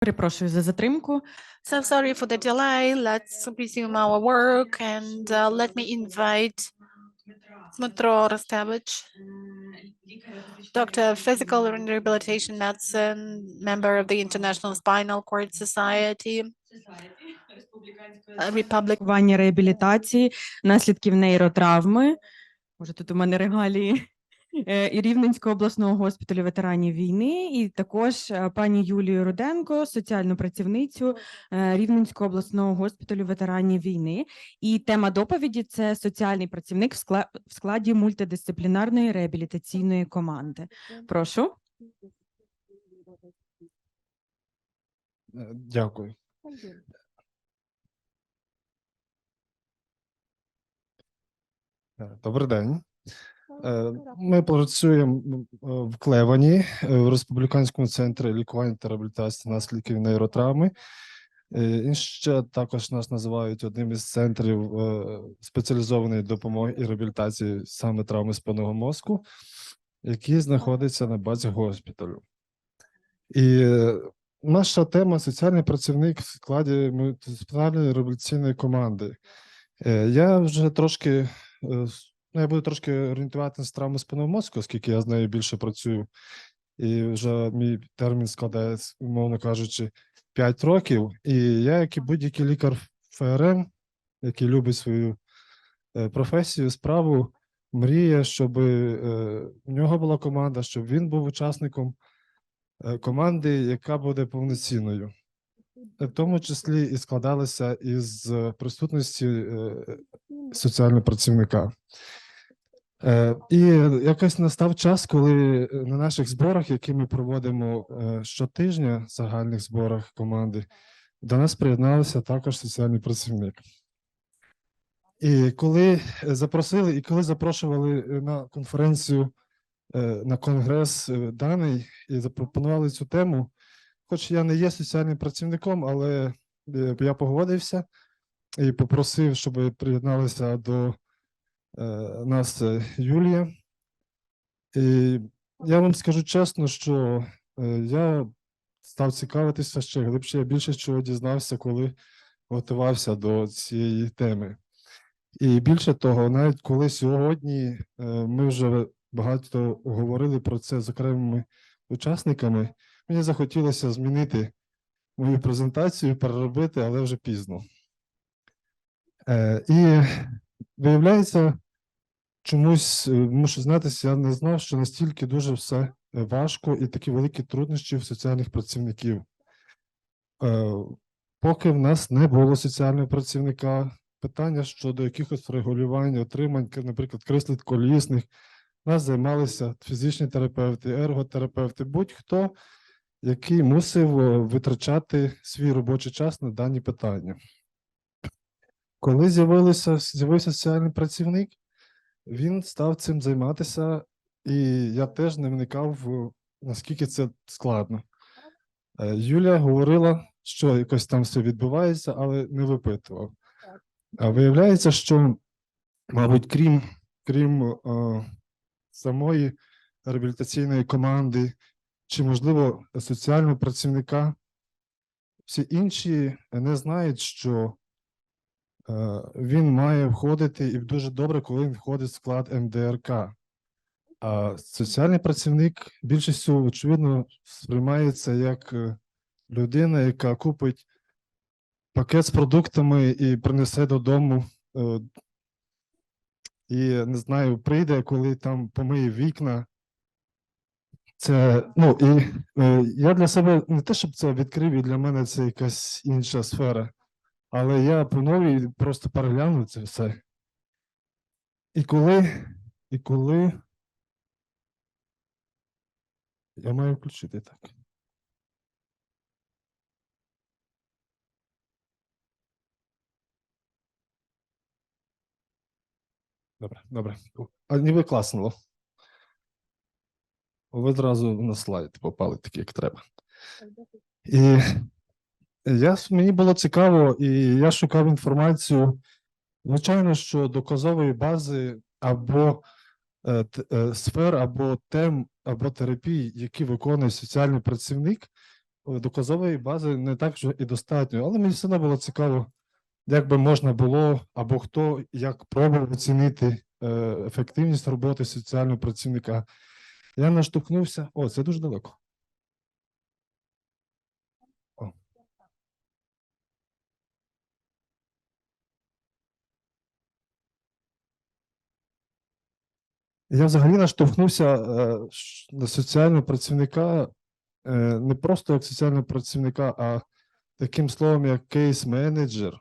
Перепрошую за затримку. So sorry for the delay. Let's resume our work and uh, let me invite Dmitro Rostevich, Doctor of Physical and Rehabilitation Medicine, member of the International Spinal Cord Society, uh, Republic. Реабілітації, наслідків нейротравми. Може, тут у мене регалії. Е, І Рівненського обласного госпіталю ветеранів війни, і також е, пані Юлію Руденко, соціальну працівницю е, Рівненського обласного госпіталю ветеранів війни. І тема доповіді це соціальний працівник в складі мультидисциплінарної реабілітаційної команди. Прошу. Дякую. Добрий день. Е, Ми працюємо е, в Клевані е, в Республіканському центрі лікування та реабілітації наслідків нейротравми. Е, І ще також нас називають одним із центрів е, спеціалізованої допомоги і реабілітації саме травми спинного мозку, який знаходиться на базі госпіталю. І е, наша тема соціальний працівник в складі мультидисциплінарної реабілітаційної команди. Е, Я вже трошки е, ну, я буду трошки орієнтуватися з травми спинного мозку, оскільки я з нею більше працюю. І вже мій термін складає, умовно кажучи, 5 років. І я, як і будь-який лікар ФРМ, який любить свою е, професію, справу, мріє, щоб в нього була команда, щоб він був учасником е, команди, яка буде повноцінною. В тому числі і складалася із е, присутності е, соціального працівника. Е, І якось настав час, коли е, на наших зборах, які ми проводимо е, щотижня, загальних зборах команди, до нас приєднався також соціальний працівник. І коли е, запросили, і коли запрошували е, на конференцію, е, на конгрес е, даний і запропонували цю тему, хоч я не є соціальним працівником, але е, я погодився і попросив, щоб приєдналися до е, нас е, Юлія. І я вам скажу чесно, що я став цікавитися ще глибше. Я більше чого дізнався, коли готувався до цієї теми. І більше того, навіть коли сьогодні ми вже багато говорили про це з окремими учасниками, мені захотілося змінити мою презентацію, переробити, але вже пізно. Е, і виявляється, чомусь е, мушу знатися, я не знав, що настільки дуже все важко і такі великі труднощі в соціальних працівників. Е, поки в нас не було соціального працівника, питання щодо якихось регулювань, отримань, наприклад, крислит колісних, нас займалися фізичні терапевти, ерготерапевти, будь-хто, який мусив е, витрачати свій робочий час на дані питання. Коли з'явився соціальний працівник, він став цим займатися, і я теж не вникав, наскільки це складно. Е, Юлія говорила, що якось там все відбувається, але не випитував. А виявляється, що, мабуть, крім, крім е, самої реабілітаційної команди, чи, можливо, соціального працівника, всі інші не знають, що е, він має входити і дуже добре, коли він входить в склад МДРК. А соціальний працівник більшістю, очевидно, сприймається як е, людина, яка купить пакет з продуктами і принесе додому. е, І не знаю, прийде, коли там помиє вікна. Це, ну, і е, я для себе не те, щоб це відкрив, і для мене це якась інша сфера. Але я по новій просто переглянув це все. І коли, і коли я маю включити так. Добре, добре. А ніби класно. Ви одразу на слайд попали такі, як треба. І я, мені було цікаво, і я шукав інформацію. Звичайно, що доказової бази або е, т- е, сфер, або тем, або терапій, які виконує соціальний працівник, доказової бази не так вже і достатньо, але мені все одно було цікаво, як би можна було, або хто як пробував оцінити е, ефективність роботи соціального працівника. Я наштовхнувся. О, це дуже далеко. О. Я взагалі наштовхнувся е, на соціального працівника е, не просто як соціального працівника, а таким словом, як кейс-менеджер.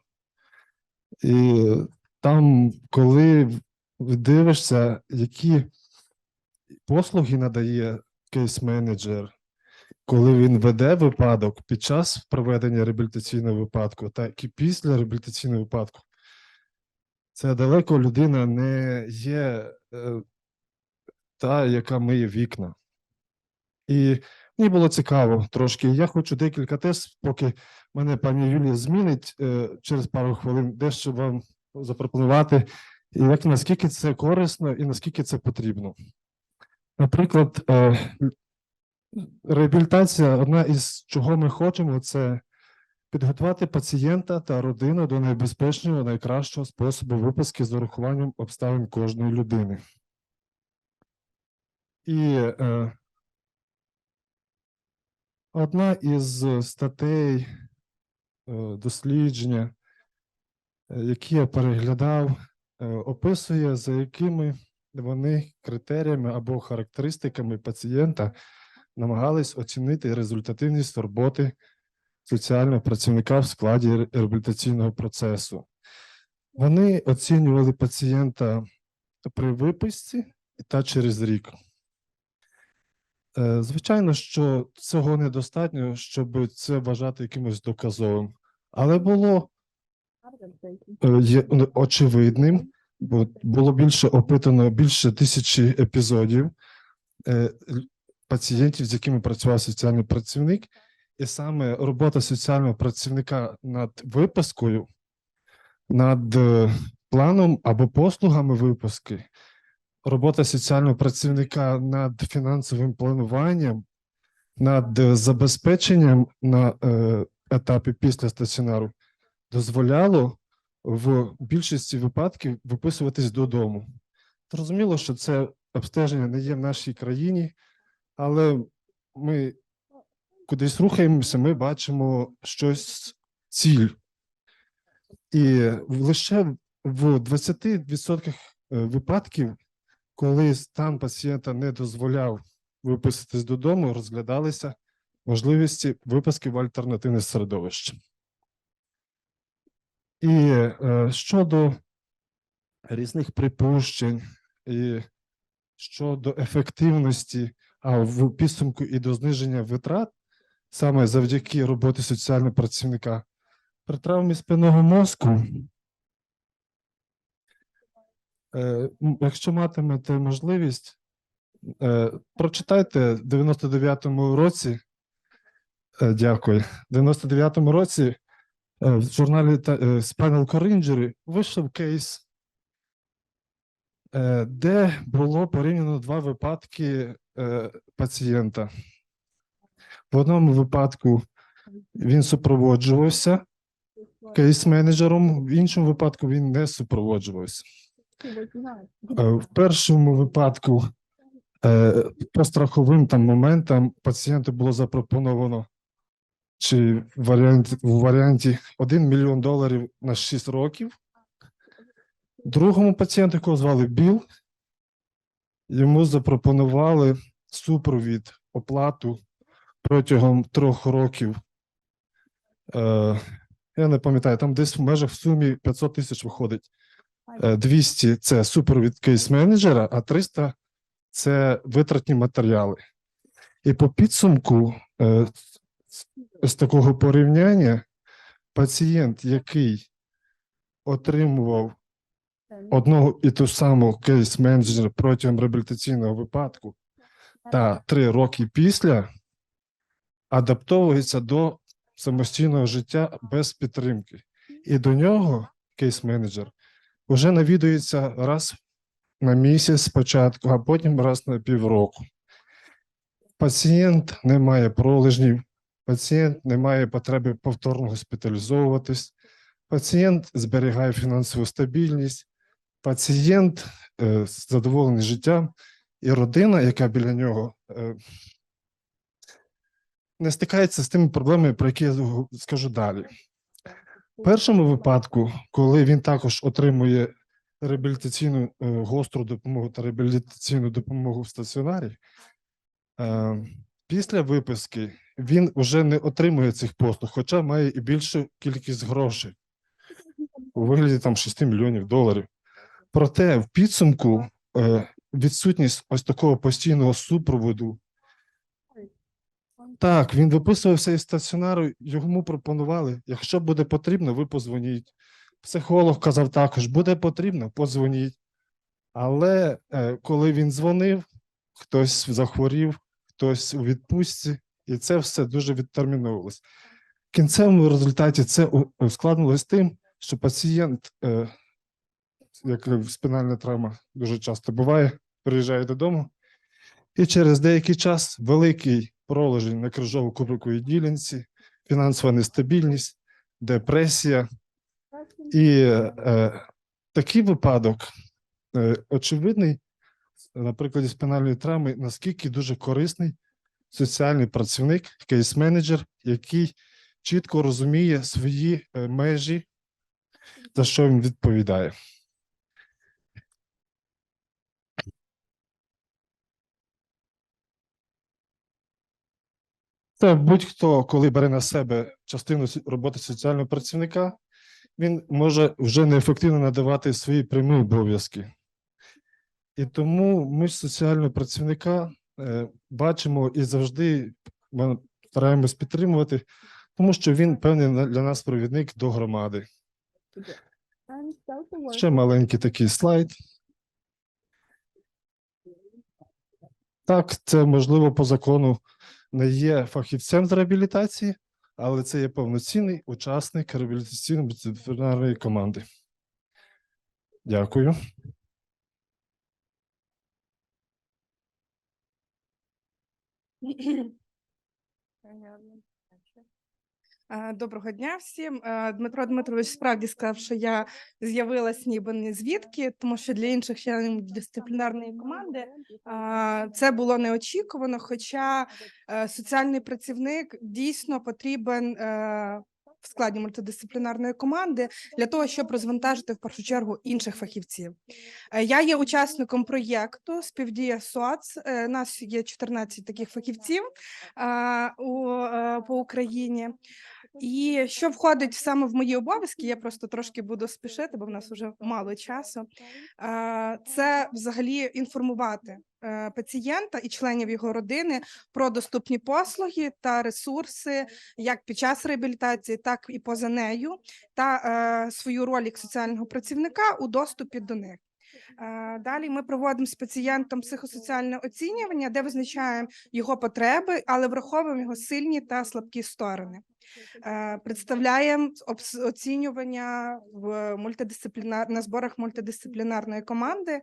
І там, коли дивишся, які послуги надає кейс-менеджер, коли він веде випадок під час проведення реабілітаційного випадку, так і після реабілітаційного випадку, це далеко людина не є е, та, яка миє вікна. І мені було цікаво трошки. Я хочу декілька тез, поки мене пані Юлія змінить е, через пару хвилин, дещо вам запропонувати, як наскільки це корисно і наскільки це потрібно. Наприклад, е, реабілітація, одна із чого ми хочемо, це підготувати пацієнта та родину до найбезпечного, найкращого способу виписки з урахуванням обставин кожної людини. І е, одна із статей е, дослідження, які я переглядав, описує, за якими вони критеріями або характеристиками пацієнта намагались оцінити результативність роботи соціального працівника в складі реабілітаційного процесу. Вони оцінювали пацієнта при виписці та через рік. Е, Звичайно, що цього недостатньо, щоб це вважати якимось доказовим, але було е, ну, очевидним, було більше опитано більше тисячі епізодів е, пацієнтів, з якими працював соціальний працівник, і саме робота соціального працівника над випискою, над е, планом або послугами виписки, робота соціального працівника над фінансовим плануванням, над е, забезпеченням на етапі після стаціонару дозволяло в більшості випадків виписуватись додому. Зрозуміло, що це обстеження не є в нашій країні, але ми кудись рухаємося, ми бачимо щось ціль. І лише в 20% випадків, коли стан пацієнта не дозволяв виписатись додому, розглядалися можливості виписки в альтернативне середовище. І е, щодо різних припущень, і щодо ефективності, а в підсумку і до зниження витрат, саме завдяки роботі соціального працівника, при травмі спинного мозку, е, якщо матимете можливість, е, прочитайте в 99-му році, дякую, в 99-му році в журналі е, Spinal Cord Injury вийшов кейс, е, де було порівняно два випадки е, пацієнта. В одному випадку він супроводжувався кейс-менеджером, в іншому випадку він не супроводжувався. Е, В першому випадку е, по страховим там моментам пацієнту було запропоновано чи варіант, в варіанті 1 мільйон доларів на 6 років. Другому пацієнту, якого звали Біл, йому запропонували супровід, оплату протягом трьох років. Е, я не пам'ятаю, там десь в межах в сумі 500 тисяч виходить. Е, 200 – це супровід кейс-менеджера, а 300 – це витратні матеріали. І по підсумку е, з такого порівняння пацієнт, який отримував одного і ту саму кейс-менеджера протягом реабілітаційного випадку та три роки після, адаптовується до самостійного життя без підтримки. І до нього кейс-менеджер вже навідується раз на місяць спочатку, а потім раз на півроку. Пацієнт не має пролежнів, Пацієнт не має потреби повторно госпіталізовуватись. Пацієнт зберігає фінансову стабільність. Пацієнт е, задоволений життям, і родина, яка біля нього, е, не стикається з тими проблемами, про які я скажу далі. В першому випадку, коли він також отримує реабілітаційну е, гостру допомогу та реабілітаційну допомогу в стаціонарі, е, після виписки він вже не отримує цих послуг, хоча має і більшу кількість грошей у вигляді там 6 мільйонів доларів. Проте в підсумку е, відсутність ось такого постійного супроводу. Так, він виписувався із стаціонару, йому пропонували, якщо буде потрібно, ви позвоніть. Психолог казав також, буде потрібно, подзвоніть. Але е, коли він дзвонив, хтось захворів, хтось у відпустці, і це все дуже відтерміновувалось. В кінцевому результаті це ускладнилось тим, що пацієнт, е, як е, спінальна травма дуже часто буває, приїжджає додому, і через деякий час великий пролежень на крижово-кубриковій ділянці, фінансова нестабільність, депресія. І е, такий випадок е, очевидний на прикладі спінальної травми, наскільки дуже корисний соціальний працівник, кейс-менеджер, який чітко розуміє свої е, межі, за що він відповідає. Це будь-хто, коли бере на себе частину роботи соціального працівника, він може вже неефективно надавати свої прямі обов'язки. І тому ми соціального працівника бачимо і завжди ми стараємось підтримувати, тому що він певний для нас провідник до громади. Ще маленький такий слайд. Так, це можливо по закону не є фахівцем з реабілітації, але це є повноцінний учасник реабілітаційно-дисциплінарної команди. Дякую. Доброго дня всім. Дмитро Дмитрович справді сказав, що я з'явилась ніби не звідки, тому що для інших членів дисциплінарної команди це було неочікувано. Хоча е, соціальний працівник дійсно потрібен е, в складі мультидисциплінарної команди для того, щоб розвантажити в першу чергу інших фахівців. Е, Я є учасником проєкту Співдія СОАЦ. У Нас є 14 таких фахівців е, е, по Україні. І що входить саме в мої обов'язки, я просто трошки буду спішити, бо в нас вже мало часу. Це взагалі інформувати е, пацієнта і членів його родини про доступні послуги та ресурси, як під час реабілітації, так і поза нею, та е, свою роль як соціального працівника у доступі до них. Е, Далі ми проводимо з пацієнтом психосоціальне оцінювання, де визначаємо його потреби, але враховуємо його сильні та слабкі сторони. Е, Представляємо оцінювання в мультидисциплінар на зборах мультидисциплінарної команди.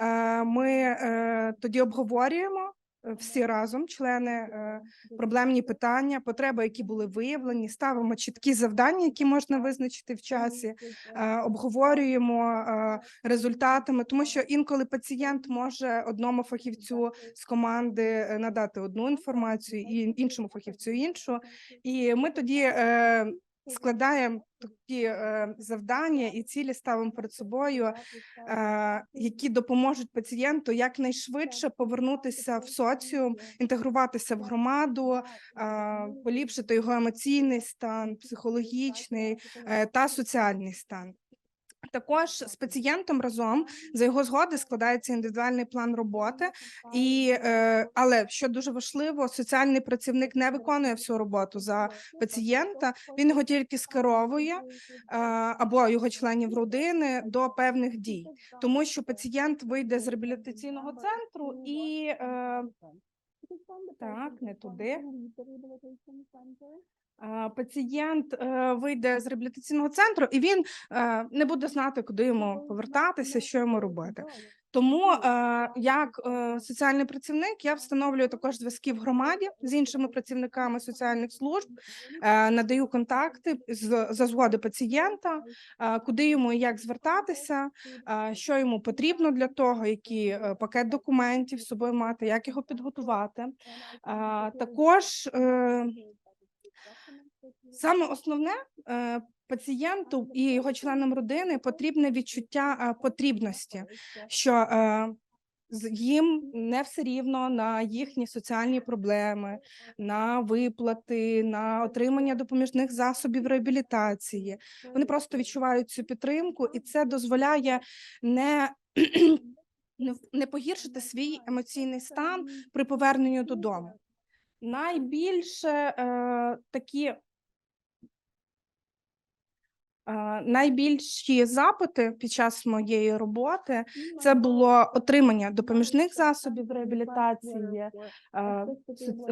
Е, Ми е, тоді обговорюємо всі разом, члени, е, проблемні питання, потреби, які були виявлені, ставимо чіткі завдання, які можна визначити в часі, е, обговорюємо е, результатами, тому що інколи пацієнт може одному фахівцю з команди е, надати одну інформацію, і іншому фахівцю іншу. І ми тоді е, складаємо такі е, завдання і цілі ставимо перед собою, е, які допоможуть пацієнту якнайшвидше повернутися в соціум, інтегруватися в громаду, е, поліпшити його емоційний стан, психологічний е, та соціальний стан. Також з пацієнтом разом за його згоди складається індивідуальний план роботи, і е, але що дуже важливо, соціальний працівник не виконує всю роботу за пацієнта. Він його тільки скеровує е, або його членів родини до певних дій, тому що пацієнт вийде з реабілітаційного центру і е, так, не туди. Пацієнт е, вийде з реабілітаційного центру, і він е, не буде знати, куди йому повертатися, що йому робити. Тому е, як соціальний працівник я встановлюю також зв'язки в громаді з іншими працівниками соціальних служб, надаю контакти за згоди пацієнта, куди йому і як звертатися, що йому потрібно для того, який пакет документів з собою мати, як його підготувати. Також саме основне е, пацієнту і його членам родини потрібне відчуття е, потрібності, що е, їм не все рівно на їхні соціальні проблеми, на виплати, на отримання допоміжних засобів реабілітації. Вони просто відчувають цю підтримку, і це дозволяє не, не, погіршити свій емоційний стан при поверненню додому. Найбільше е, такі Найбільші запити під час моєї роботи це було отримання допоміжних засобів реабілітації, е,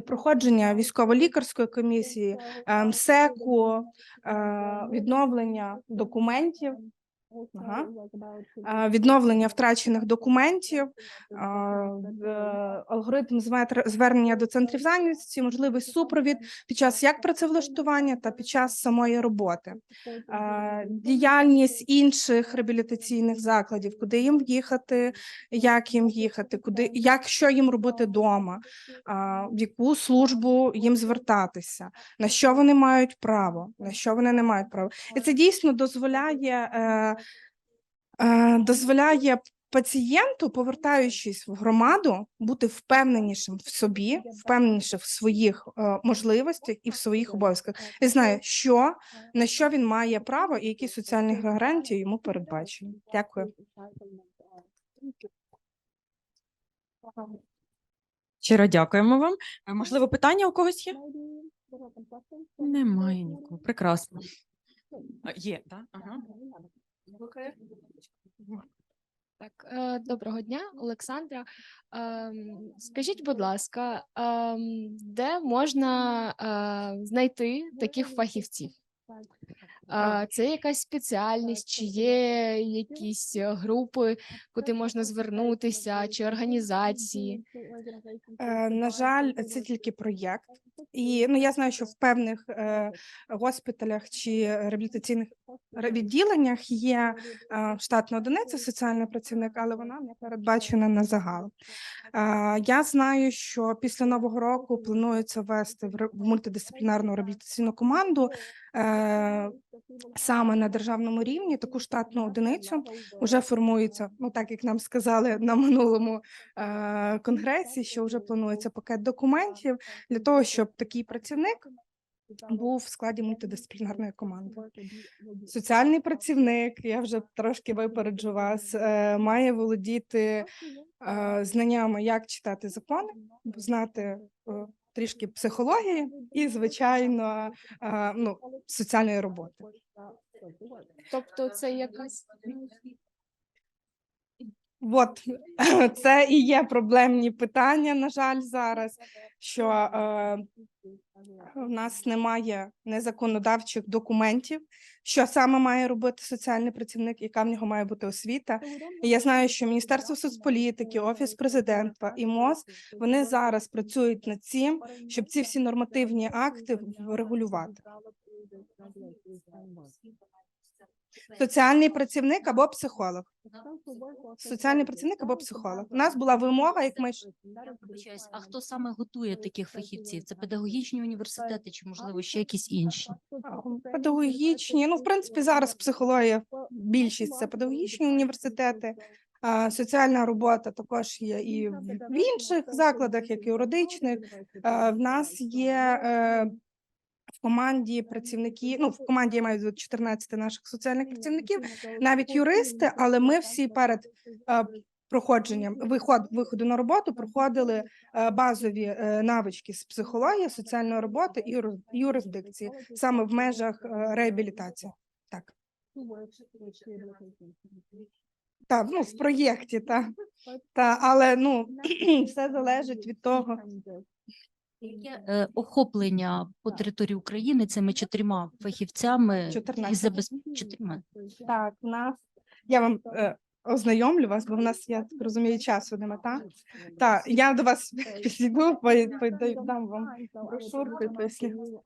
проходження військово-лікарської комісії, МСЕКу, е, відновлення документів, Ага. е, відновлення втрачених документів, е, е, алгоритм звернення до центрів зайнятості, можливий супровід під час як працевлаштування та під час самої роботи. Е, Діяльність інших реабілітаційних закладів, куди їм їхати, як їм їхати, куди як що їм робити вдома, в яку службу їм звертатися, на що вони мають право, на що вони не мають права. І це дійсно дозволяє, е, е, дозволяє пацієнту, повертаючись в громаду, бути впевненішим в собі, впевненішим в своїх е, можливостях і в своїх обов'язках. І знає, що на що він має право і які соціальні гарантії йому передбачені. Дякую. Щиро дякуємо вам. Е, Можливо, питання у когось є? Немає нікого. Прекрасно. Є, так? Ага. Так, е, доброго дня, Олександра. Ем, Скажіть, будь ласка, ем, де можна е, знайти таких фахівців? Е, Це якась спеціальність, чи є якісь групи, куди можна звернутися, чи організації? Е, На жаль, це тільки проєкт. І ну я знаю, що в певних е, госпіталях чи реабілітаційних відділеннях є е, штатна одиниця соціальний працівник, але вона не передбачена на загал. Е, я знаю, що після нового року планується ввести в мультидисциплінарну реабілітаційну команду. Е, Саме на державному рівні таку штатну одиницю вже формується. Ну так як нам сказали на минулому е, конгресі, що вже планується пакет документів для того, щоб такий працівник був в складі мультидисциплінарної команди. Соціальний працівник, я вже трошки випереджу вас, е, має володіти е, знаннями, як читати закони, знати е, трішки психології і, звичайно, ну, соціальної роботи. Тобто це якась От це і є проблемні питання, на жаль, зараз, що е, в нас немає незаконодавчих документів, що саме має робити соціальний працівник, яка в нього має бути освіта. І я знаю, що Міністерство соцполітики, Офіс президента і МОЗ вони зараз працюють над цим, щоб ці всі нормативні акти врегулювати. Соціальний працівник або психолог. Соціальний працівник або психолог. У нас була вимога, як ми ж Вибачаюсь, а хто саме готує таких фахівців? Це педагогічні університети чи, можливо, ще якісь інші? педагогічні. Ну, в принципі, зараз психологія більшість це педагогічні університети. А соціальна робота також є і в інших закладах, як і юридичних. В нас є е, в команді працівники. Ну, в команді я маю 14 наших соціальних працівників, навіть юристи, але ми всі перед е, проходженням виход, виходу на роботу проходили е, базові е, навички з психології, соціальної роботи і юр- юрисдикції саме в межах реабілітації. Так. Так, ну в проєкті, так. Та, але ну все залежить від того. Яке е, охоплення по території України цими чотирма фахівцями і 14. забез... чотирма? Так, в нас я вам е, ознайомлю вас, бо в нас, я так розумію, часу нема, так? Так, я до вас підійду, дам вам брошурку і поясню.